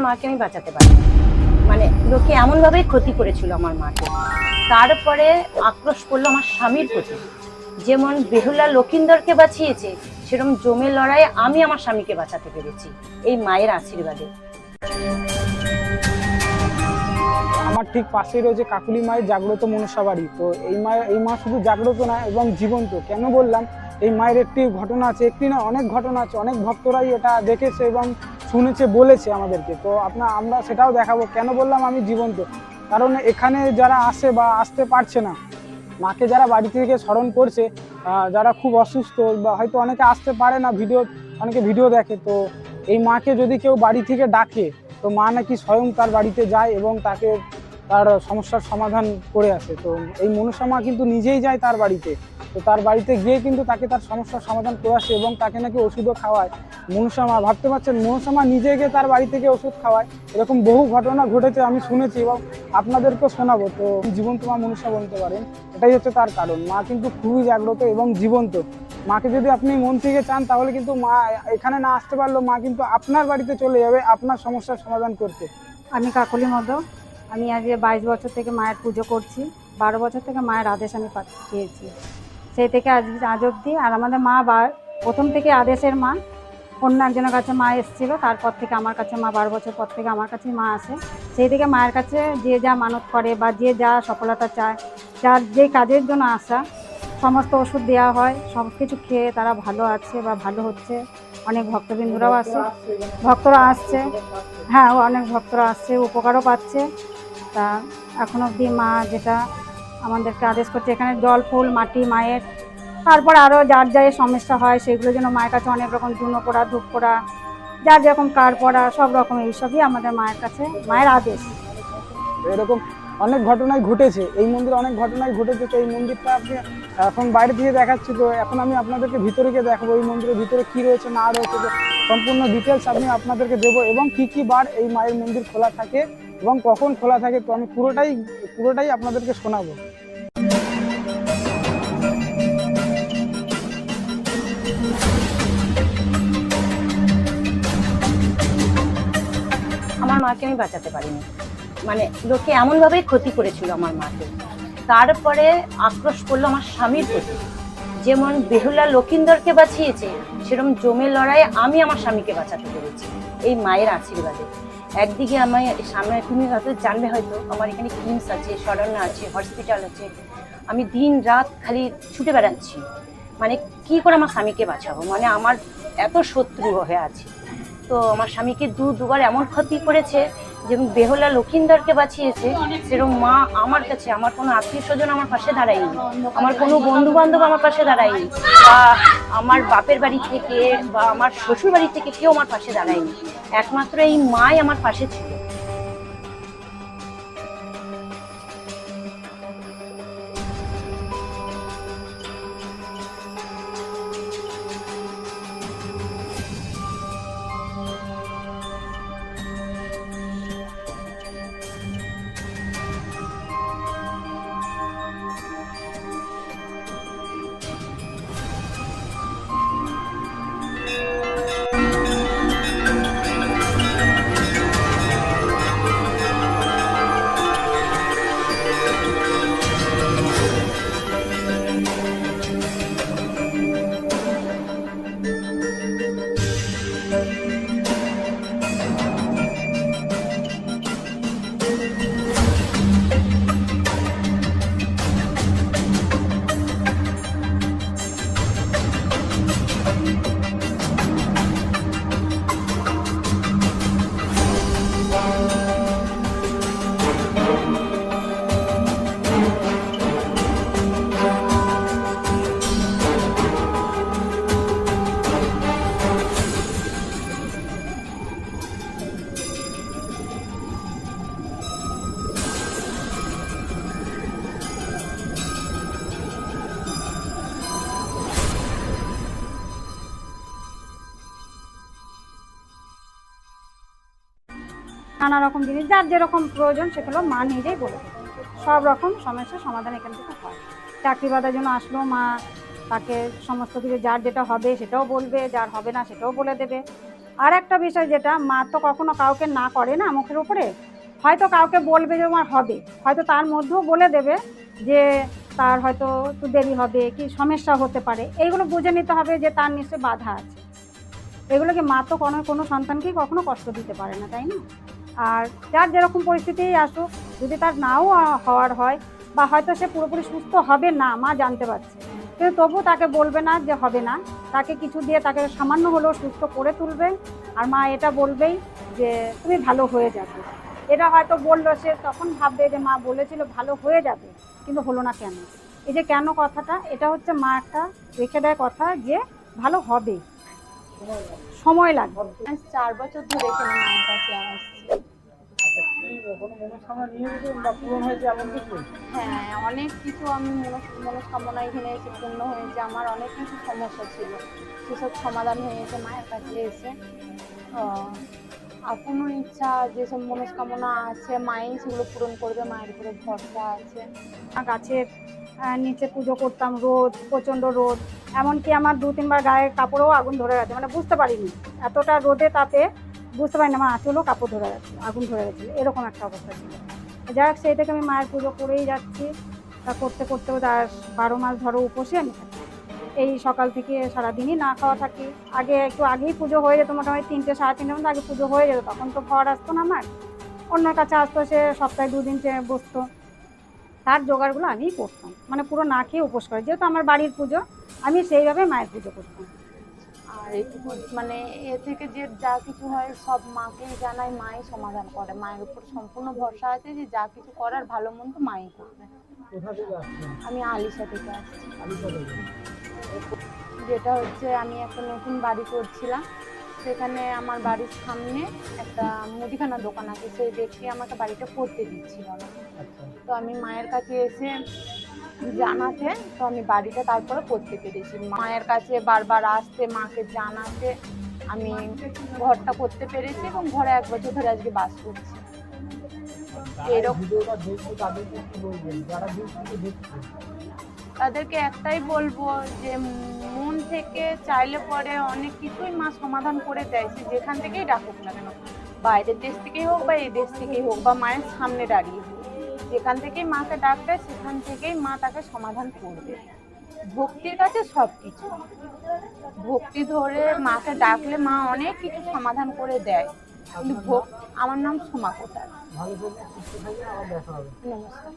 আমার মাকে আমি বাঁচাতে পারি মানে লোকে এমনভাবেই ক্ষতি করেছিল আমার মাকে। তারপরে আক্রোশ করল আমার স্বামীর প্রতি। যেমন বেহুলা লকিন্দরকে বাঁচিয়েছে, সেরকম জমে লড়াইয়ে আমি আমার স্বামীকে বাঁচাতে পেরেছি। এই মায়ের আশীর্বাদে। আমার ঠিক পাশেই রয়েছে কাকুলি মায়ের জাগ্রত মনসা বাড়ি। তো এই মায়ের এই মা শুধু জাগ্রত না, এবং জীবন্ত। কেন বললাম? এই মায়ের একটি ঘটনা আছে, একটি না, অনেক ঘটনা আছে। অনেক ভক্তরাই এটা দেখেছে এবং শুনেছে, বলেছে আমাদেরকে। তো আপনার আমরা সেটাও দেখাবো। কেন বললাম আমি জীবন্ত? কারণ এখানে যারা আসে বা আসতে পারছে না, মাকে যারা বাড়ি থেকে স্মরণ করছে যারা খুব অসুস্থ বা হয়তো অনেকে আসতে পারে না, ভিডিও, অনেকে ভিডিও দেখে, তো এই মাকে যদি কেউ বাড়ি থেকে ডাকে, তো মা নাকি স্বয়ং তার বাড়িতে যায় এবং তাকে তার সমস্যার সমাধান করে আসে। তো এই মনসা মা কিন্তু নিজেই যায় তার বাড়িতে। তো তার বাড়িতে গিয়ে কিন্তু তাকে তার সমস্যার সমাধান করে আসে এবং তাকে নাকি ওষুধও খাওয়ায়। মনসা মা ভাবতে পারছেন মনসা মা নিজে গিয়ে তার বাড়ি থেকে ওষুধ খাওয়ায়। এরকম বহু ঘটনা ঘটেছে, আমি শুনেছি এবং আপনাদেরকেও শোনাবো। তো জীবন্ত মা মনসা বলতে পারেন, এটাই হচ্ছে তার কারণ। মা কিন্তু খুবই জাগ্রত এবং জীবন্ত। মাকে যদি আপনি মন থেকে চান, তাহলে কিন্তু মা এখানে না আসতে পারলেও মা কিন্তু আপনার বাড়িতে চলে যাবে, আপনার সমস্যার সমাধান করতে। আমি কাকলি মতো আমি আজ বাইশ বছর থেকে মায়ের পুজো করছি, বারো বছর থেকে মায়ের আদেশ আমি পেয়েছি। সেই থেকে আজ আজ অবধি আর আমাদের মা বা প্রথম থেকে আদেশের মা। অন্য একজনের কাছে মা এসেছিল, তারপর থেকে আমার কাছে মা, বারো বছর পর থেকে আমার কাছে মা আসে। সেই থেকে মায়ের কাছে যে যা মানত করে বা যে যা সফলতা চায়, যার যে কাজের জন্য আসা সমস্ত ওষুধ দেওয়া হয় সব কিছু খেয়ে তারা ভালো আছে বা ভালো হচ্ছে। অনেক ভক্তবৃন্দরাও আসে। ভক্তরা আসছে। হ্যাঁ অনেক ভক্তরা আসছে, উপকারও পাচ্ছে। তা এখন অবধি মা যেটা আমাদেরকে আদেশ করছে, এখানে জল, ফুল, মাটি, মায়ের। তারপর আরও যার যার সমস্যা হয়, সেগুলো যেন মায়ের কাছে অনেক রকম ধুনো পোড়া ধূপ পোড়া যার যেরকম কার পড়া, সব রকম এইসবই আমাদের মায়ের কাছে, মায়ের আদেশ। এরকম অনেক ঘটনাই ঘটেছে। এই মন্দিরে অনেক ঘটনাই ঘটেছে। তো এই মন্দিরটা আপনি এখন বাইরে থেকে দেখাচ্ছি তো এখন আমি আপনাদেরকে ভিতরে গিয়ে দেখাবো, এই মন্দিরের ভিতরে কি রয়েছে, না রয়েছে সম্পূর্ণ ডিটেলস আমি আপনাদেরকে দেবো এবং কি কি বার এই মায়ের মন্দির খোলা থাকে এবং কখন খোলা থাকে, তো আমি পুরোটাই পুরোটাই আপনাদেরকে শোনাবো। আমার মাকে আমি বাঁচাতে পারিনি। মানে লোকে এমনভাবেই ক্ষতি করেছিল আমার মাকে। তারপরে আক্রোশ করল আমার স্বামীর প্রতি। যেমন বেহুলা লকিন্দরকে বাঁচিয়েছে, সেরকম জমে লড়াইয়ে আমি আমার স্বামীকে বাঁচাতে পেরেছি। এই মায়ের আশীর্বাদে। একদিকে আমার সামনে তুমি হয়তো জানবে হয়তো, আমার এখানে কিমস আছে শরণ্য আছে হসপিটাল আছে। আমি দিন রাত খালি ছুটে বেড়াচ্ছি। মানে কি করে আমার স্বামীকে বাঁচাবো? মানে আমার এত শত্রু হয়ে আছে। তো আমার স্বামীকে দু দুবার এমন ক্ষতি করেছে যেমন বেহলা লক্ষিন্দরকে বাঁচিয়েছে, সেরকম মা আমার কাছে, আমার কোনো আত্মীয় স্বজন আমার পাশে দাঁড়ায়নি। আমার কোনো বন্ধু বান্ধব আমার পাশে দাঁড়ায়নি। বা আমার বাপের বাড়ি থেকে বা আমার শ্বশুর বাড়ি থেকে কেউ আমার পাশে দাঁড়ায়নি। একমাত্র এই মাই আমার পাশে ছিল। নানা রকম জিনিস, যার যেরকম প্রয়োজন সেগুলো মা নিজেই বলে সব রকম সমস্যার সমাধান এখান থেকে হয়। চাকরি বাদার জন্য আসলো মা, তাকে সমস্ত কিছু যার যেটা হবে সেটাও বলবে, যার হবে না সেটাও বলে দেবে। আর একটা বিষয় যেটা, মা তো কখনো কাউকে না করে না মুখের উপরে। হয়তো কাউকে বলবে যে আমার হবে, হয়তো তার মধ্যেও বলে দেবে যে তার হয়তো একটু দেরি হবে, কি সমস্যা হতে পারে। এইগুলো বুঝে নিতে হবে যে তার নিশ্চয়ই বাধা আছে। এগুলোকে মা তো কোনো কোনো সন্তানকেই কখনো কষ্ট দিতে পারে না, তাই না? আর যার যেরকম পরিস্থিতিই আসুক, যদি তার নাও হওয়ার হয় বা হয়তো সে পুরোপুরি সুস্থ হবে না, মা জানতে পারছে। কিন্তু তবু তাকে বলবে না যে হবে না। তাকে কিছু দিয়ে তাকে সামান্য হলেও সুস্থ করে তুলবে। আর মা এটা বলবেই যে, তুমি ভালো হয়ে যাবে। এটা হয়তো বলল সে, তখন ভাববে যে, মা বলেছিল ভালো হয়ে যাবে। কিন্তু হলো না কেন? এই যে কেন কথাটা, এটা হচ্ছে মা একটা রেখে দেয় কথা যে, ভালো হবে। সময় লাগবে। চার বছর ধরে এখানে কাছে আসছি। হ্যাঁ অনেক কিছু আমি মনস্কামনা এখানে এসে পূর্ণ হয়েছে। আমার অনেক কিছু সমস্যা ছিল। সেসব সমাধান হয়েছে, মায়ের কাছে এসে। কোনো ইচ্ছা, যেসব মনস্কামনা আছে মাই সেগুলো পূরণ করবে, মায়ের উপরে ভরসা আছে। গাছের নিচে পুজো করতাম, রোদ, প্রচণ্ড রোদ। এমনকি আমার দু তিনবার গায়ে কাপড়েও আগুন ধরে গেছে। মানে বুঝতে পারিনি। এতটা রোদে তাতে বুঝতে পারিনি। আমার আঁচলও কাপড় ধরে গেছে, আগুন ধরে গেছিল এরকম একটা অবস্থা ছিল। যাই হোক, সেই থেকে আমি মায়ের পুজো করেই যাচ্ছি। তা করতে করতে তার বারো মাস ধরো উপসে আমি এই সকাল থেকে সারাদিনই না খাওয়া থাকি। আগে একটু আগেই পুজো হয়ে যেত মোটামুটি তিনটে, সাড়ে তিনটে মধ্যে আগে পুজো হয়ে যেত। তখন তো ঘর আসতো না আমার। অন্যের কাছে আসতো, সে সপ্তাহে দুদিন বসতো। তার জোগাড়গুলো আমিই করতাম। মানে পুরো না খেয়ে উপোস করে। যেহেতু আমার বাড়ির পুজো আমি সেইভাবে মায়ের পুজো করতাম। আর এইটুকু মানে এ থেকে যে যা কিছু হয় সব মাকেই জানাই মাই সমাধান করে। মায়ের উপর সম্পূর্ণ ভরসা আছে যে যা কিছু করার ভালো মন্দ মাই করবে। আমি আলিশা থেকে আসছি। যেটা হচ্ছে আমি একটা নতুন বাড়ি করছিলাম। সেখানে আমার বাড়ির সামনে একটা মুদিখানা দোকান আছে। সেই ব্যক্তি আমাকে বাড়িটা করতে দিচ্ছিল না তো আমি মায়ের কাছে এসে জানাতে তো আমি বাড়িটা তারপরে করতে পেরেছি মায়ের কাছে বারবার আসতে মাকে জানাতে আমি ঘরটা করতে পেরেছি এবং ঘরে এক বছর ধরে আজকে বাস করছি। এরকম- তাদেরকে একটাই বলব যে মন থেকে চাইলে পরে অনেক কিছুই মা সমাধান করে দেয় যেখান থেকেই ডাকুক না কেন। বাইরের দেশ থেকেই হোক বা এই দেশ থেকেই হোক বা মায়ের সামনে দাঁড়িয়ে। যেখান থেকেই মাকে ডাকবে সেখান থেকেই মা তাকে সমাধান করবে। ভক্তির কাছে সব কিছু। ভক্তি ধরে মাকে ডাকলে মা অনেক কিছু সমাধান করে দেয়। কিন্তু আমার নাম সোমা কোটার ভালো করে সুস্থ থাকলে আবার দেখা হবে। নমস্কার।